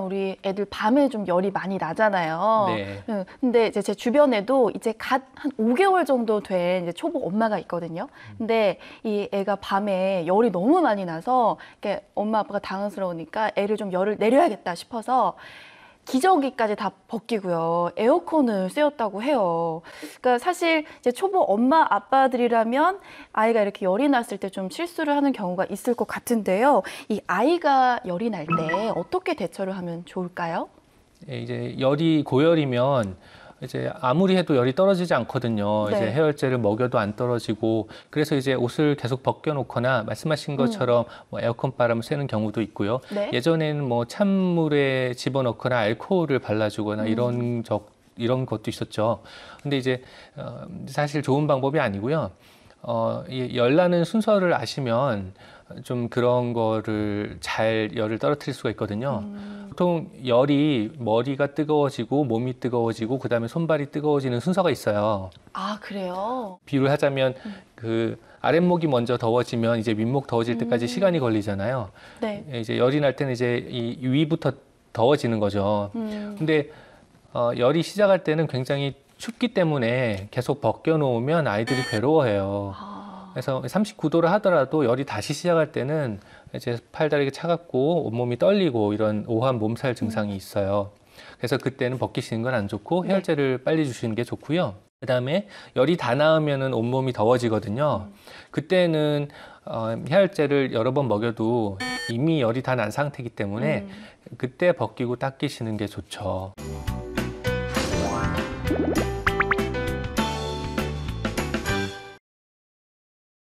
우리 애들 밤에 좀 열이 많이 나잖아요. 네. 응, 근데 이제 제 주변에도 이제 갓 한 5개월 정도 된 이제 초보 엄마가 있거든요. 근데 이 애가 밤에 열이 너무 많이 나서 이렇게 엄마 아빠가 당황스러우니까 애를 좀 열을 내려야겠다 싶어서 기저귀까지 다 벗기고요. 에어컨을 쐬었다고 해요. 그러니까 사실 이제 초보 엄마 아빠들이라면 아이가 이렇게 열이 났을 때 좀 실수를 하는 경우가 있을 것 같은데요. 이 아이가 열이 날 때 어떻게 대처를 하면 좋을까요? 예, 이제 열이 고열이면 이제 아무리 해도 열이 떨어지지 않거든요. 네. 이제 해열제를 먹여도 안 떨어지고 그래서 이제 옷을 계속 벗겨놓거나 말씀하신 것처럼 뭐 에어컨 바람을 쐬는 경우도 있고요. 음. 네. 예전에는 뭐 찬물에 집어넣거나 알코올을 발라주거나 음. 이런 적 이런 것도 있었죠. 근데 이제 어, 사실 좋은 방법이 아니고요. 어, 이 열나는 순서를 아시면 좀 그런 거를 잘 열을 떨어뜨릴 수가 있거든요. 음. 보통 열이 머리가 뜨거워지고 몸이 뜨거워지고 그다음에 손발이 뜨거워지는 순서가 있어요. 아 그래요? 비유를 하자면 그 아랫목이 먼저 더워지면 이제 윗목 더워질 때까지 음. 시간이 걸리잖아요. 네. 예, 이제 열이 날 때는 이제 이 위부터 더워지는 거죠. 음. 근데 어, 열이 시작할 때는 굉장히 춥기 때문에 계속 벗겨 놓으면 아이들이 괴로워해요. 아, 그래서 39도를 하더라도 열이 다시 시작할 때는 이제 팔다리가 차갑고 온몸이 떨리고 이런 오한 몸살 증상이 있어요. 그래서 그때는 벗기시는 건 안 좋고 네. 해열제를 빨리 주시는 게 좋고요. 그다음에 열이 다 나으면은 온몸이 더워지거든요. 그때는 어, 해열제를 여러 번 먹여도 이미 열이 다 난 상태이기 때문에 음. 그때 벗기고 닦이시는 게 좋죠.